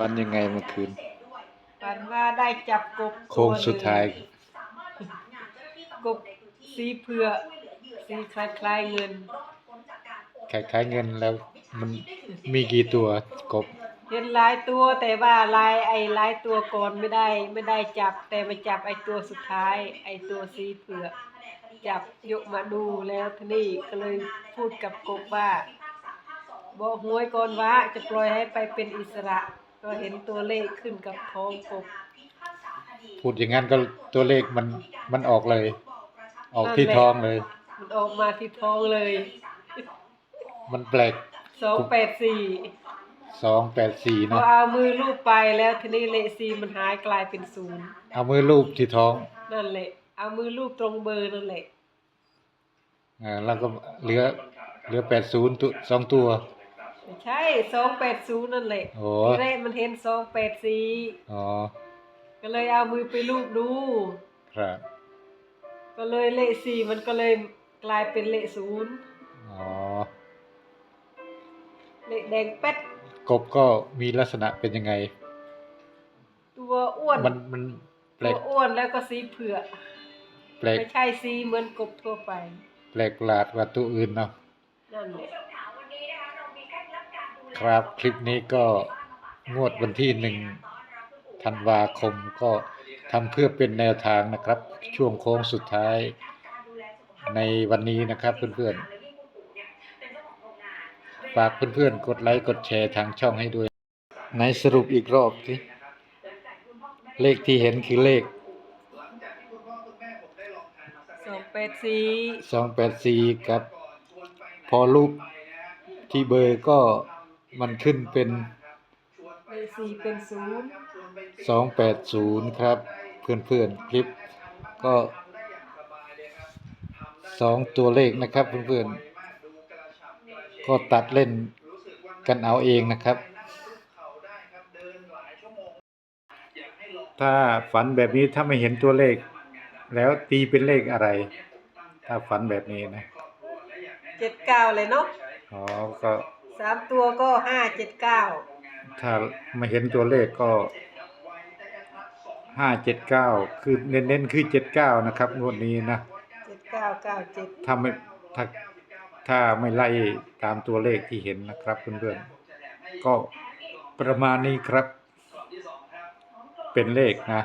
ฝันยังไงเมื่อคืน ฝันว่าได้จับกบโค้งสุดท้าย กบสีเผือกสีคล้ายๆเงิน คล้ายๆเงินแล้วมันมีกี่ตัวกบ เห็นหลายตัวแต่ว่าลายไอ้หลายตัวก่อนไม่ได้ไม่ได้จับ แต่มาจับไอ้ตัวสุดท้าย ไอ้ตัวสีเผือกจับยกมาดูแล้วทีนี้ก็เลยพูดกับกบว่า บอกหวยก่อนว่าจะปล่อยให้ไปเป็นอิสระ ก็เห็นตัวเลขขึ้นกับท้องกบพูดอย่างนั้นก็ตัวเลขมันมันออกเลย ออกที่นั่นแหละท้องเลย มันออกมาที่ท้องเลย มันแปลกสองแปดสี่สองแปดสี่พอเนาะเอามือลูบไปแล้วทีนี้เลขสี่มันหายกลายเป็นศูนย์เอามือลูบที่ท้องนั่นแหละ เอามือลูบตรงเบอร์นั่นแหละอ่าแล้วก็เหลือเหลือแปดศูนย์ตัวสองตัว ไม่ใช่สองแปดศูนย์นั่นแหละโอ้ ทีแรกมันเห็นสองแปดสี่อ๋อก็เลยเอามือไปลูบดู ครับก็เลยเลขสี่มันก็เลยกลายเป็นเลขศูนย์อ๋อเลขแดงเป็ดกบก็มีลักษณะเป็นยังไง ตัวอ้วนมันมันแปลตัวกอ้วนแล้วก็สีเผือกแปลกไม่ใช่สีเหมือนกบทั่วไปแปลกประหลาดกว่าตัวอื่นเนาะนั่นแหละ ครับ คลิปนี้ก็งวดวันที่หนึ่งธันวาคมก็ทำเพื่อเป็นแนวทางนะครับ ช่วงโค้งสุดท้ายในวันนี้นะครับเพื่อนๆ ฝากเพื่อนๆ กดไลค์กดแชร์ทางช่องให้ด้วยไหนสรุปอีกรอบสิเลขที่เห็นคือเลขสองแปดสี่284กับพอรูปที่เบอร์ก็ มันขึ้นเป็นเลขสี่เป็นศูนย์สองแปดศูนย์ครับ เพื่อนๆคลิปก็สองตัวเลขนะครับ เพื่อนๆก็ตัดเล่นกันเอาเองนะครับ ถ้าฝันแบบนี้ถ้าไม่เห็นตัวเลข แล้วตีเป็นเลขอะไร ถ้าฝันแบบนี้นะเจ็ดเก้าเลยเนาะอ๋อก็ สามตัวก็ห้าเจ็ดเก้าถ้าไม่เห็นตัวเลขก็ห้าเจ็ดเก้าคือเน้นๆคือเจ็ดเก้านะครับงวดนี้นะเจ็ดเก้าเก้าเจ็ดถ้าไม่ถ้าถ้าไม่ไล่ตามตัวเลขที่เห็นนะครับเพื่อนๆก็ประมาณนี้ครับ เป็นเลขนะ